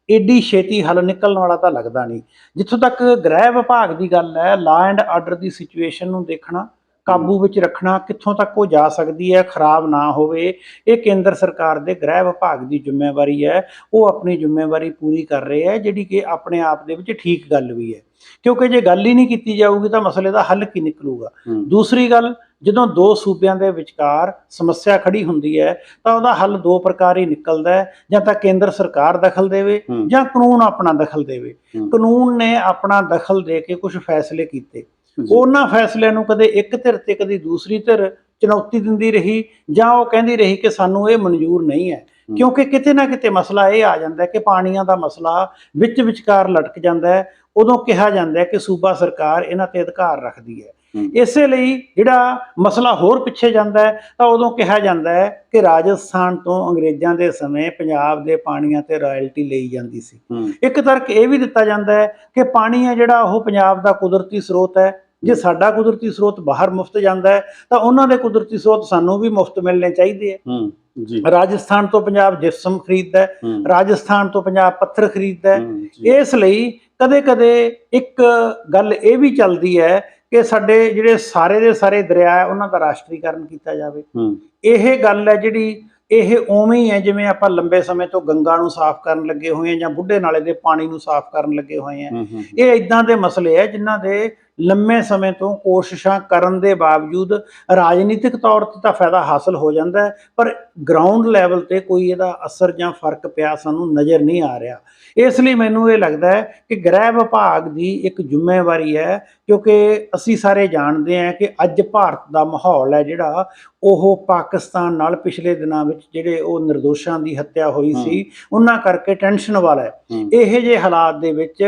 ਏਡੀ ਛੇਤੀ ਹੱਲ ਨਿਕਲਣ ਵਾਲਾ ਤਾਂ ਲੱਗਦਾ ਨਹੀਂ। ਜਿੱਥੋਂ ਤੱਕ ਗ੍ਰਹਿ ਵਿਭਾਗ ਦੀ ਗੱਲ ਹੈ law and order the situation ਨੂੰ ਦੇਖਣਾ ਕਾਬੂ ਵਿੱਚ ਰੱਖਣਾ ਕਿੱਥੋਂ ਤੱਕ ਉਹ ਜਾ ਸਕਦੀ ਹੈ ਖਰਾਬ ਨਾ ਹੋਵੇ। ਇਹ ਕੇਂਦਰ ਸਰਕਾਰ ਦੇ ਗ੍ਰਹਿ ਵਿਭਾਗ ਦੀ ਜ਼ਿੰਮੇਵਾਰੀ ਹੈ। ਉਹ ਆਪਣੀ ਜ਼ਿੰਮੇਵਾਰੀ ਪੂਰੀ ਕਰ ਰਹੇ ਹੈ ਜਿਹੜੀ ਕਿ ਆਪਣੇ ਆਪ ਦੇ ਵਿੱਚ ਠੀਕ ਗੱਲ ਵੀ ਹੈ। ਕਿਉਂਕਿ ਜੇ ਗੱਲ ਹੀ ਨਹੀਂ ਕੀਤੀ ਜਾਊਗੀ ਤਾਂ ਮਸਲੇ ਦਾ ਹੱਲ ਕੀ ਨਿਕਲੂਗਾ? ਦੂਸਰੀ ਗੱਲ ਜਦੋਂ ਦੋ ਸੂਬਿਆਂ ਦੇ ਵਿਚਕਾਰ ਸਮੱਸਿਆ ਖੜੀ ਹੁੰਦੀ ਹੈ ਤਾਂ ਉਹਦਾ ਹੱਲ ਦੋ ਪ੍ਰਕਾਰ ਹੀ ਨਿਕਲਦਾ ਹੈ। ਜਾਂ ਤਾਂ ਕੇਂਦਰ ਸਰਕਾਰ ਦਖਲ ਦੇਵੇ ਜਾਂ ਕਾਨੂੰਨ ਆਪਣਾ ਦਖਲ ਦੇਵੇ। ਕਾਨੂੰਨ ਨੇ ਆਪਣਾ ਦਖਲ ਦੇ ਕੇ ਕੁਝ ਫੈਸਲੇ ਕੀਤੇ। ਉਹਨਾਂ ਫੈਸਲਿਆਂ ਨੂੰ ਕਦੇ ਇੱਕ ਧਿਰ ਤੇ ਕਦੀ ਦੂਸਰੀ ਧਿਰ ਚੁਣੌਤੀ ਦਿੰਦੀ ਰਹੀ ਜਾਂ ਉਹ ਕਹਿੰਦੀ ਰਹੀ ਕਿ ਸਾਨੂੰ ਇਹ ਮਨਜ਼ੂਰ ਨਹੀਂ ਹੈ। ਕਿਉਂਕਿ ਕਿਤੇ ਨਾ ਕਿਤੇ ਮਸਲਾ ਇਹ ਆ ਜਾਂਦਾ ਕਿ ਪਾਣੀਆਂ ਦਾ ਮਸਲਾ ਵਿੱਚ ਵਿਚਕਾਰ ਲਟਕ ਜਾਂਦਾ ਹੈ। ਉਦੋਂ ਕਿਹਾ ਜਾਂਦਾ ਹੈ ਕਿ ਸੂਬਾ ਸਰਕਾਰ ਇਹਨਾਂ ਤੇ ਅਧਿਕਾਰ ਰੱਖਦੀ ਹੈ। ਇਸੇ ਲਈ ਜਿਹੜਾ ਮਸਲਾ ਹੋਰ ਪਿੱਛੇ ਜਾਂਦਾ ਹੈ ਤਾਂ ਉਦੋਂ ਕਿਹਾ ਜਾਂਦਾ ਹੈ ਕਿ ਰਾਜਸਥਾਨ ਤੋਂ ਅੰਗਰੇਜ਼ਾਂ ਦੇ ਸਮੇਂ ਪੰਜਾਬ ਦੇ ਪਾਣੀਆਂ ਤੇ ਰਾਇਲਟੀ ਲਈ ਜਾਂਦੀ ਸੀ। ਇੱਕ ਤਰਕ ਇਹ ਵੀ ਦਿੱਤਾ ਜਾਂਦਾ ਹੈ ਕਿ ਪਾਣੀ ਹੈ ਜਿਹੜਾ ਉਹ ਪੰਜਾਬ ਦਾ ਕੁਦਰਤੀ ਸਰੋਤ ਹੈ। ਜੇ ਸਾਡਾ ਕੁਦਰਤੀ ਸਰੋਤ ਬਾਹਰ ਮੁਫਤ ਜਾਂਦਾ ਹੈ ਤਾਂ ਉਹਨਾਂ ਦੇ ਕੁਦਰਤੀ ਸਰੋਤ ਸਾਨੂੰ ਵੀ ਮੁਫਤ ਮਿਲਣੇ ਚਾਹੀਦੇ ਹੈ ਹੂੰ, ਜੀ, ਰਾਜਸਥਾਨ ਤੋਂ ਪੰਜਾਬ ਜਿਸਮ ਖਰੀਦਦਾ ਹੈ ਰਾਜਸਥਾਨ ਤੋਂ ਪੰਜਾਬ ਪੱਥਰ ਖਰੀਦਦਾ ਹੈ। ਇਸ ਲਈ ਕਦੇ-ਕਦੇ ਇੱਕ ਗੱਲ ਇਹ ਵੀ ਚੱਲਦੀ ਹੈ ਕਿ ਸਾਡੇ ਜਿਹੜੇ ਸਾਰੇ ਦੇ ਸਾਰੇ ਦਰਿਆ ਹੈ ਉਹਨਾਂ ਦਾ ਰਾਸ਼ਟਰੀਕਰਨ ਕੀਤਾ ਜਾਵੇ। ਇਹ ਗੱਲ ਹੈ ਜਿਹੜੀ ਇਹ ਉਵੇਂ ਹੀ ਹੈ ਜਿਵੇਂ ਆਪਾਂ ਲੰਬੇ ਸਮੇਂ ਤੋਂ ਗੰਗਾ ਨੂੰ ਸਾਫ਼ ਕਰਨ ਲੱਗੇ ਹੋਏ ਹਾਂ ਜਾਂ ਬੁੱਢੇ ਨਾਲੇ ਦੇ ਪਾਣੀ ਨੂੰ ਸਾਫ਼ ਕਰਨ ਲੱਗੇ ਹੋਏ ਹੂੰ, ਇਹ ਇਦਾਂ ਦੇ ਮਸਲੇ ਹੈ ਜਿਨ੍ਹਾਂ ਦੇ ਲੰਮੇ ਸਮੇਂ ਤੋਂ ਕੋਸ਼ਿਸ਼ਾਂ ਕਰਨ ਦੇ ਬਾਵਜੂਦ ਰਾਜਨੀਤਿਕ ਤੌਰ ਤੇ ਤਾਂ ਫਾਇਦਾ ਹਾਸਲ ਹੋ ਜਾਂਦਾ ਹੈ, ਪਰ ਗਰਾਊਂਡ ਲੈਵਲ ਤੇ ਕੋਈ ਇਹਦਾ ਅਸਰ ਜਾਂ ਫ਼ਰਕ ਪਿਆ ਸਾਨੂੰ ਨਜ਼ਰ ਨਹੀਂ ਆ ਰਿਹਾ। ਇਸ ਲਈ ਮੈਨੂੰ ਇਹ ਲੱਗਦਾ ਹੈ ਕਿ ਗ੍ਰਹਿ ਵਿਭਾਗ ਦੀ ਇੱਕ ਜ਼ਿੰਮੇਵਾਰੀ ਹੈ ਕਿਉਂਕਿ ਅਸੀਂ ਸਾਰੇ ਜਾਣਦੇ ਹਾਂ ਕਿ ਅੱਜ ਭਾਰਤ ਦਾ ਮਾਹੌਲ ਹੈ ਜਿਹੜਾ ਉਹ ਪਾਕਿਸਤਾਨ ਨਾਲ ਪਿਛਲੇ ਦਿਨਾਂ ਵਿੱਚ ਜਿਹੜੇ ਉਹ ਨਿਰਦੋਸ਼ਾਂ ਦੀ ਹੱਤਿਆ ਹੋਈ ਸੀ ਉਹਨਾਂ ਕਰਕੇ ਟੈਨਸ਼ਨ ਵਾਲਾ ਹੈ। ਇਹੋ ਜਿਹੇ ਹਾਲਾਤ ਦੇ ਵਿੱਚ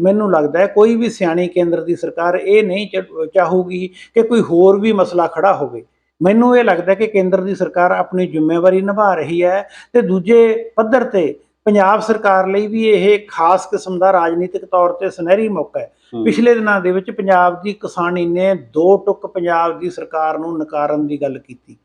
ਮੈਨੂੰ ਲੱਗਦਾ ਹੈ ਕੋਈ ਵੀ ਸਿਆਣੀ ਕੇਂਦਰ ਦੀ ਸਰਕਾਰ ਇਹ ਨਹੀਂ ਚਾਹੂਗੀ ਕਿ ਕੋਈ ਹੋਰ ਵੀ ਮਸਲਾ ਖੜਾ ਹੋਵੇ। ਮੈਨੂੰ ਇਹ ਲੱਗਦਾ ਕਿ ਕੇਂਦਰ ਦੀ ਸਰਕਾਰ ਆਪਣੀ ਜ਼ਿੰਮੇਵਾਰੀ ਨਿਭਾ ਰਹੀ ਹੈ ਤੇ ਦੂਜੇ ਪੱਧਰ ਤੇ ਪੰਜਾਬ ਸਰਕਾਰ ਲਈ ਵੀ ਇਹ ਖਾਸ ਕਿਸਮ ਦਾ ਰਾਜਨੀਤਿਕ ਤੌਰ ਤੇ ਸੁਨਹਿਰੀ ਮੌਕਾ ਹੂੰ, ਪਿਛਲੇ ਦਿਨਾਂ ਦੇ ਵਿੱਚ ਪੰਜਾਬ ਦੀ ਕਿਸਾਨੀ ਨੇ ਦੋ ਟੁੱਕ ਪੰਜਾਬ ਦੀ ਸਰਕਾਰ ਨੂੰ ਨਕਾਰਨ ਦੀ ਗੱਲ ਕੀਤੀ।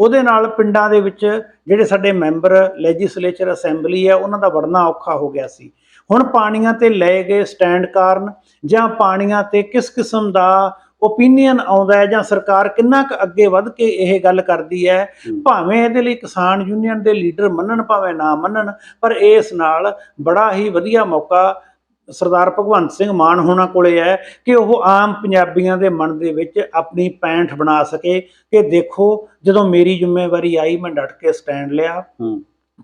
ਉਹਦੇ ਨਾਲ ਪਿੰਡਾਂ ਦੇ ਵਿੱਚ ਜਿਹੜੇ ਸਾਡੇ ਮੈਂਬਰ ਲੈਜਿਸਲੇਚਰ ਅਸੈਂਬਲੀ ਹੈ ਉਹਨਾਂ ਦਾ ਵੜਨਾ ਔਖਾ ਹੋ ਗਿਆ ਸੀ। ਹੁਣ ਪਾਣੀਆਂ ਤੇ ਲਏ ਗਏ ਸਟੈਂਡ ਕਾਰਨ ਜਾਂ ਪਾਣੀਆਂ ਤੇ ਕਿਸ ਕਿਸਮ ਦਾ ਓਪੀਨੀਅਨ ਆਉਂਦਾ ਹੈ ਜਾਂ ਸਰਕਾਰ ਕਿੰਨਾ ਕੁ ਅੱਗੇ ਵੱਧ ਕੇ ਇਹ ਗੱਲ ਕਰਦੀ ਹੂੰ, ਭਾਵੇਂ ਇਹਦੇ ਲਈ ਕਿਸਾਨ ਯੂਨੀਅਨ ਦੇ ਲੀਡਰ ਮੰਨਣ ਭਾਵੇਂ ਨਾ ਮੰਨਣ ਪਰ ਇਸ ਨਾਲ ਬੜਾ ਹੀ ਵਧੀਆ ਮੌਕਾ ਸਰਦਾਰ ਭਗਵੰਤ ਸਿੰਘ ਮਾਨ ਹੋਣਾ ਕੋਲੇ ਹੈ ਕਿ ਉਹ ਆਮ ਪੰਜਾਬੀਆਂ ਦੇ ਮਨ ਦੇ ਵਿੱਚ ਆਪਣੀ ਪੈਂਠ ਬਣਾ ਸਕੇ ਕਿ ਦੇਖੋ ਜਦੋਂ ਮੇਰੀ ਜ਼ਿੰਮੇਵਾਰੀ ਆਈ ਮੈਂ ਡਟ ਕੇ ਸਟੈਂਡ ਲਿਆ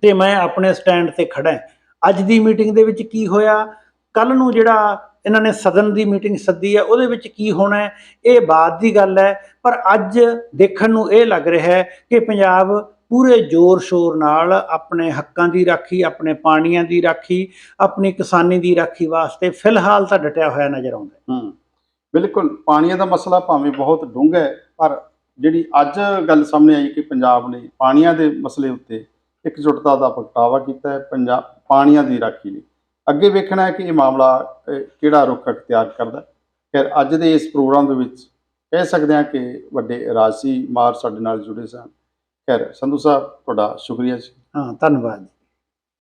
ਤੇ ਮੈਂ ਆਪਣੇ ਸਟੈਂਡ ਤੇ ਖੜਾ। ਅੱਜ ਦੀ ਮੀਟਿੰਗ ਦੇ ਵਿੱਚ ਕੀ ਹੋਇਆ? ਕੱਲ ਨੂੰ ਜਿਹੜਾ ਇਹਨਾਂ ਨੇ ਸਦਨ ਦੀ ਮੀਟਿੰਗ ਸੱਦੀ ਹੈ ਉਹਦੇ ਵਿੱਚ ਕੀ ਹੋਣਾ ਇਹ ਬਾਅਦ ਦੀ ਗੱਲ ਹੈ ਪਰ ਅੱਜ ਦੇਖਣ ਨੂੰ ਇਹ ਲੱਗ ਰਿਹਾ ਹੈ ਕਿ ਪੰਜਾਬ ਪੂਰੇ ਜ਼ੋਰ ਸ਼ੋਰ ਨਾਲ ਆਪਣੇ ਹੱਕਾਂ ਦੀ ਰਾਖੀ, ਆਪਣੇ ਪਾਣੀਆਂ ਦੀ ਰਾਖੀ, ਆਪਣੀ ਕਿਸਾਨੀ ਦੀ ਰਾਖੀ ਵਾਸਤੇ ਫਿਲਹਾਲ ਤਾਂ ਡਟਿਆ ਹੋਇਆ ਨਜ਼ਰ ਆਉਂਦਾ ਹੂੰ। ਬਿਲਕੁਲ ਪਾਣੀਆਂ ਦਾ ਮਸਲਾ ਭਾਵੇਂ ਬਹੁਤ ਡੂੰਘਾ ਹੈ, ਪਰ ਜਿਹੜੀ ਅੱਜ ਗੱਲ ਸਾਹਮਣੇ ਆਈ ਕਿ ਪੰਜਾਬ ਨੇ ਪਾਣੀਆਂ ਦੇ ਮਸਲੇ ਉੱਤੇ ਇਕਜੁੱਟਤਾ ਦਾ ਪ੍ਰਗਟਾਵਾ ਕੀਤਾ ਹੈ ਪੰਜਾਬ ਪਾਣੀਆਂ ਦੀ ਰਾਖੀ ਲਈ। ਅੱਗੇ ਵੇਖਣਾ ਹੈ ਕਿ ਇਹ ਮਾਮਲਾ ਕਿਹੜਾ ਰੁਖ ਅਖਤਿਆਰ ਕਰਦਾ ਫਿਰ ਅੱਜ ਦੇ ਇਸ ਪ੍ਰੋਗਰਾਮ ਦੇ ਵਿੱਚ ਕਹਿ ਸਕਦੇ ਹਾਂ ਕਿ ਵੱਡੇ ਰਾਜਸੀ ਮਾਰ ਸਾਡੇ ਨਾਲ ਜੁੜੇ ਸਨ। ਖੈਰ ਸੰਧੂ ਸਾਹਿਬ ਤੁਹਾਡਾ ਸ਼ੁਕਰੀਆ ਜੀ। ਹਾਂ ਧੰਨਵਾਦ ਜੀ।